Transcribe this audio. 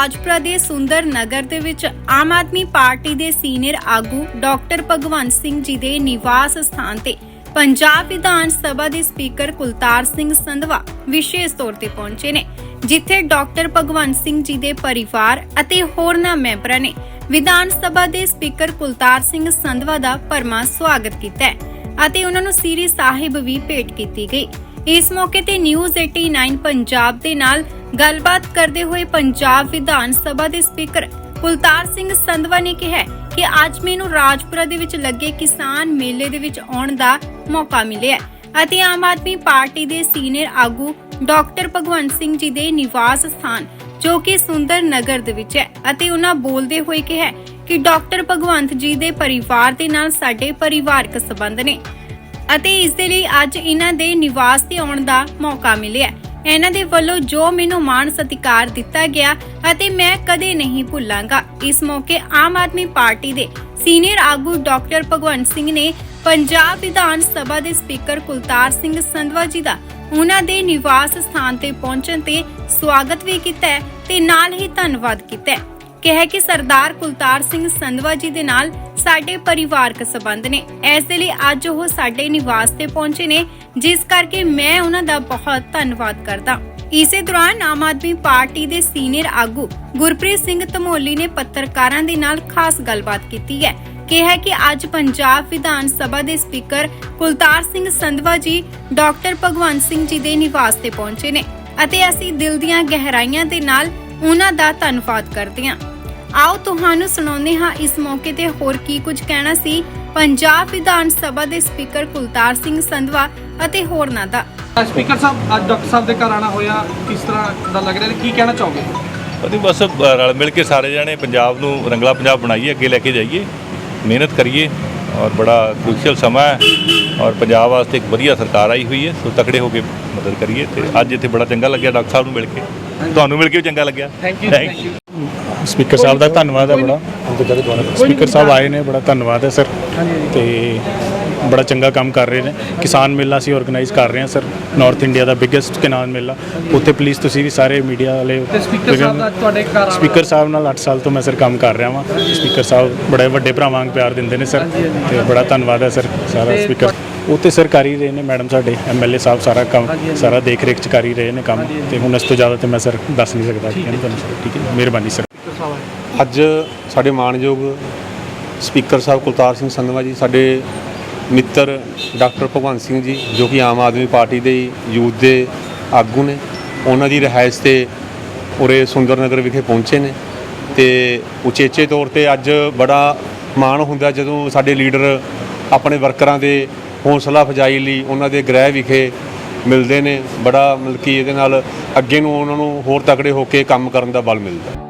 ਰਾਜਪੁਰਾ ਦੇ ਸੁੰਦਰ ਨਗਰ ਦੇ ਵਿੱਚ ਆਮ ਆਦਮੀ ਪਾਰਟੀ ਦੇ ਸੀਨੀਅਰ ਆਗੂ ਡਾਕਟਰ ਭਗਵੰਤ ਸਿੰਘ ਜੀ ਦੇ ਨਿਵਾਸ ਸਥਾਨ ਤੇ ਪੰਜਾਬ ਵਿਧਾਨ ਸਭਾ ਦੇ ਸਪੀਕਰ ਕੁਲਤਾਰ ਸਿੰਘ ਸੰਧਵਾ ਵਿਸ਼ੇਸ਼ ਤੌਰ ਤੇ ਪਹੁੰਚੇ ਨੇ, ਜਿੱਥੇ ਡਾਕਟਰ ਭਗਵੰਤ ਸਿੰਘ ਜੀ ਦੇ ਪਰਿਵਾਰ ਅਤੇ ਹੋਰਨਾਂ ਮੈਂਬਰਾਂ ਨੇ ਵਿਧਾਨ ਸਭਾ ਦੇ ਸਪੀਕਰ ਕੁਲਤਾਰ ਸਿੰਘ ਸੰਧਵਾ ਦਾ ਭਰਮਾ ਸਵਾਗਤ ਕੀਤਾ ਅਤੇ ਉਹਨਾਂ ਨੂੰ ਸ੍ਰੀ ਸਾਹਿਬ ਵੀ ਭੇਟ ਕੀਤੀ ਗਈ। ਇਸ ਮੌਕੇ ਤੇ ਨਿਊਜ਼ 89 ਪੰਜਾਬ ਦੇ ਨਾਲ ਗੱਲਬਾਤ ਕਰਦੇ ਹੋਏ ਪੰਜਾਬ ਵਿਧਾਨ ਸਭਾ ਦੇ ਸਪੀਕਰ ਕੁਲਤਾਰ ਸਿੰਘ ਸੰਧਵਾ ਨੇ ਕਿਹਾ ਕਿ ਅੱਜ ਮੈਨੂੰ ਰਾਜਪੁਰਾ ਦੇ ਵਿੱਚ ਲੱਗੇ ਕਿਸਾਨ ਮੇਲੇ ਦੇ ਵਿੱਚ ਆਉਣ ਦਾ ਮੌਕਾ ਮਿਲਿਆ ਅਤੇ ਆਮ ਆਦਮੀ ਪਾਰਟੀ ਦੇ ਸੀਨੀਅਰ ਆਗੂ ਡਾਕਟਰ ਭਗਵੰਤ ਸਿੰਘ ਜੀ ਦੇ ਨਿਵਾਸ ਸਥਾਨ, ਜੋ ਕਿ ਸੁੰਦਰ ਨਗਰ ਦੇ ਵਿੱਚ ਹੈ ਅਤੇ ਉਹਨਾਂ ਬੋਲਦੇ ਹੋਏ ਕਿਹਾ ਕਿ ਡਾਕਟਰ ਭਗਵੰਤ ਜੀ ਦੇ ਪਰਿਵਾਰ ਦੇ ਨਾਲ ਸਾਡੇ ਪਰਿਵਾਰਕ ਸਬੰਧ ਨੇ ਅਤੇ ਇਸ ਦੇ ਲਈ ਅੱਜ ਇਹਨਾਂ ਦੇ ਨਿਵਾਸ ਤੇ ਆਉਣ ਦਾ ਮੌਕਾ ਮਿਲਿਆ ਇਹਨਾਂ ਦੇ ਵੱਲੋਂ ਜੋ ਮੈਨੂੰ ਮਾਣ ਸਤਿਕਾਰ ਦਿੱਤਾ ਗਿਆ ਅਤੇ ਮੈਂ ਕਦੇ ਨਹੀਂ ਭੁੱਲਾਂਗਾ। ਇਸ ਮੌਕੇ ਆਮ ਆਦਮੀ ਪਾਰਟੀ ਦੇ ਸੀਨੀਅਰ ਆਗੂ ਡਾਕਟਰ ਭਗਵੰਤ ਸਿੰਘ ਨੇ ਪੰਜਾਬ ਵਿਧਾਨ ਸਭਾ ਦੇ ਸਪੀਕਰ ਕੁਲਤਾਰ ਸਿੰਘ ਸੰਧਵਾ ਜੀ ਦਾ ਉਹਨਾਂ ਦੇ ਨਿਵਾਸ ਸਥਾਨ ਤੇ ਪਹੁੰਚਣ ਤੇ ਸਵਾਗਤ ਵੀ ਕੀਤਾ ਤੇ ਨਾਲ ਹੀ ਧੰਨਵਾਦ ਕੀਤਾ ਕਿਹਾ ਕਿ ਸਰਦਾਰ ਕੁਲਤਾਰ ਸਿੰਘ ਸੰਧਵਾ ਜੀ ਦੇ ਨਾਲ ਸਾਡੇ ਪਰਿਵਾਰਕ ਸੰਬੰਧ ਨੇ। ਇਸ ਦੇ ਲਈ ਅੱਜ ਉਹ ਸਾਡੇ ਨਿਵਾਸ ਤੇ ਪਹੁੰਚੇ ਨੇ ਜਿਸ ਕਰਕੇ ਮੈਂ ਉਹਨਾਂ ਦਾ ਬਹੁਤ ਧੰਨਵਾਦ ਕਰਦਾ। ਇਸੇ ਦੌਰਾਨ ਆਮ ਆਦਮੀ ਪਾਰਟੀ ਦੇ ਸੀਨੀਅਰ ਆਗੂ ਗੁਰਪ੍ਰੀਤ ਸਿੰਘ ਧਮੋਲੀ ਨੇ ਪੱਤਰਕਾਰਾਂ ਦੇ ਨਾਲ ਖਾਸ ਗੱਲਬਾਤ ਕੀਤੀ ਹੈ। ਕਿਹਾ ਕਿ ਅੱਜ ਪੰਜਾਬ ਵਿਧਾਨ ਸਭਾ ਦੇ ਸਪੀਕਰ ਕੁਲਤਾਰ ਸਿੰਘ ਸੰਧਵਾ ਜੀ, ਡਾਕਟਰ ਭਗਵੰਤ ਸਿੰਘ ਜੀ ਦੇ ਨਿਵਾਸ ਤੇ ਪਹੁੰਚੇ ਨੇ ਅਤੇ ਅਸੀਂ ਦਿਲ ਦੀਆਂ ਗਹਿਰਾਈਆਂ ਦੇ ਨਾਲ ਉਹਨਾਂ ਦਾ ਧੰਨਵਾਦ ਕਰਦੇ ਹਾਂ। ਆਓ ਤੁਹਾਨੂੰ ਸੁਣਾਉਂਦੇ ਹਾਂ ਇਸ ਮੌਕੇ ਤੇ ਹੋਰ ਕੀ ਕੁਝ ਕਹਿਣਾ ਸੀ ਪੰਜਾਬ ਵਿਧਾਨ ਸਭਾ ਦੇ ਸਪੀਕਰ ਕੁਲਤਾਰ ਸਿੰਘ ਸੰਧਵਾ ਅਤੇ ਹੋਰਨਾਂ ਦਾ। ਸਪੀਕਰ ਸਾਹਿਬ ਅੱਜ ਡਾਕਟਰ ਸਾਹਿਬ ਦੇ ਘਰ ਆਣਾ ਹੋਇਆ ਕਿਸ ਤਰ੍ਹਾਂ ਦਾ ਲੱਗ ਰਿਹਾ? ਕੀ ਕਹਿਣਾ ਚਾਹੋਗੇ? ਅਸੀਂ ਬਸ ਰਲ ਮਿਲ ਕੇ ਸਾਰੇ ਜਣੇ ਪੰਜਾਬ ਨੂੰ ਰੰਗਲਾ ਪੰਜਾਬ ਬਣਾਈਏ ਅੱਗੇ ਲੈ ਕੇ ਜਾਈਏ ਮਿਹਨਤ ਕਰੀਏ ਔਰ ਬੜਾ ਕ੍ਰੂਸ਼ੀਅਲ ਸਮਾਂ ਹੈ ਔਰ ਪੰਜਾਬ ਵਾਸਤੇ ਇੱਕ ਵਧੀਆ ਸਰਕਾਰ ਆਈ ਹੋਈ ਹੈ ਸੋ ਤਕੜੇ ਹੋ ਕੇ ਮਦਦ ਕਰੀਏ ਤੇ ਅੱਜ ਇੱਥੇ ਬੜਾ ਚੰਗਾ ਲੱਗਿਆ ਡਾਕਟਰ ਸਾਹਿਬ ਨੂੰ ਮਿਲ ਕੇ। ਤੁਹਾਨੂੰ ਮਿਲ ਕੇ ਵੀ ਚੰਗਾ ਲੱਗਿਆ। Thank you Thank thank you speaker ਸਾਹਿਬ ਦਾ ਧੰਨਵਾਦ ਹੈ ਬੜਾ। ਸਪੀਕਰ ਸਾਹਿਬ ਆਏ ਨੇ ਬੜਾ ਧੰਨਵਾਦ ਹੈ ਸਰ। ਤੇ ਬੜਾ ਚੰਗਾ ਕੰਮ ਕਰ ਰਹੇ ਨੇ। ਕਿਸਾਨ ਮੇਲਾ ਅਸੀਂ ਆਰਗੇਨਾਈਜ਼ ਕਰ ਰਹੇ ਹਾਂ ਸਰ। ਨਾਰਥ ਇੰਡੀਆ ਦਾ ਬਿਗੇਸਟ ਕਿਸਾਨ ਮੇਲਾ। ਉੱਥੇ ਪਲੀਜ਼ ਤੁਸੀਂ ਵੀ ਸਾਰੇ ਮੀਡੀਆ ਵਾਲੇ ਸਪੀਕਰ ਸਾਹਿਬ ਦਾ ਅੱਜ ਤੁਹਾਡੇ ਘਰ ਆਉਣਾ ਸਪੀਕਰ ਸਾਹਿਬ ਨਾਲ 8 ਸਾਲ ਤੋਂ ਮੈਂ ਸਰ ਕੰਮ ਕਰ ਰਿਹਾ ਹਾਂ ਸਪੀਕਰ ਸਾਹਿਬ ਬੜੇ ਵੱਡੇ ਭਰਾਵਾਂ ਵਾਂਗ ਪਿਆਰ ਦਿੰਦੇ ਨੇ ਸਰ। ਤੇ ਬੜਾ ਧੰਨਵਾਦ ਹੈ ਸਰ ਸਾਰਾ ਸਪੀਕਰ। ਤੇ ਸਰ ਕਰ ਹੀ ਰਹੇ ਨੇ ਮੈਡਮ ਸਾਡੇ ਐਮਐਲਏ ਸਾਹਿਬ ਸਾਰਾ ਕੰਮ। ਸਾਰਾ ਦੇਖ ਰੇਖ ਚ ਕਰ ਹੀ ਰਹੇ ਨੇ ਕੰਮ। ਤੇ ਹੁਣ ਇਸ ਤੋਂ ਜ਼ਿਆਦਾ ਤੇ ਮੈਂ ਸਰ ਦੱਸ ਨਹੀਂ ਸਕਦਾ। ਠੀਕ ਹੈ ਨਾ ਤੁਹਾਨੂੰ ਸਰ ਠੀਕ ਹੈ। ਮਿਹਰਬਾਨੀ ਸਰ। ਅੱਜ ਸਾਡੇ ਮਾਣਯੋਗ ਸਪੀਕਰ ਸਾਹਿਬ ਕੁਲਤਾਰ ਸਿੰਘ ਸੰਧਵਾ ਜੀ, ਸਾਡੇ ਮਿੱਤਰ ਡਾਕਟਰ ਭਗਵੰਤ ਸਿੰਘ ਜੀ, ਜੋ ਕਿ ਆਮ ਆਦਮੀ ਪਾਰਟੀ ਦੇ ਯੂਥ ਦੇ ਆਗੂ ਨੇ, ਉਹਨਾਂ ਦੀ ਰਿਹਾਇਸ਼ ਤੇ ਉਰੇ ਸੁੰਦਰ ਨਗਰ ਵਿਖੇ ਪਹੁੰਚੇ ਨੇ ਤੇ ਉਚੇਚੇ ਤੌਰ ਤੇ ਅੱਜ ਬੜਾ ਮਾਣ ਹੁੰਦਾ ਜਦੋਂ ਸਾਡੇ ਲੀਡਰ ਆਪਣੇ ਵਰਕਰਾਂ ਦੇ ਹੌਸਲਾ ਅਫਜ਼ਾਈ ਲਈ ਉਹਨਾਂ ਦੇ ਗ੍ਰਹਿ ਵਿਖੇ ਮਿਲਦੇ ਨੇ, ਬੜਾ ਮਤਲਬ ਕਿ ਇਹਦੇ ਨਾਲ ਅੱਗੇ ਨੂੰ ਉਹਨਾਂ ਨੂੰ ਹੋਰ ਤਕੜੇ ਹੋ ਕੇ ਕੰਮ ਕਰਨ ਦਾ ਬਲ ਮਿਲਦਾ।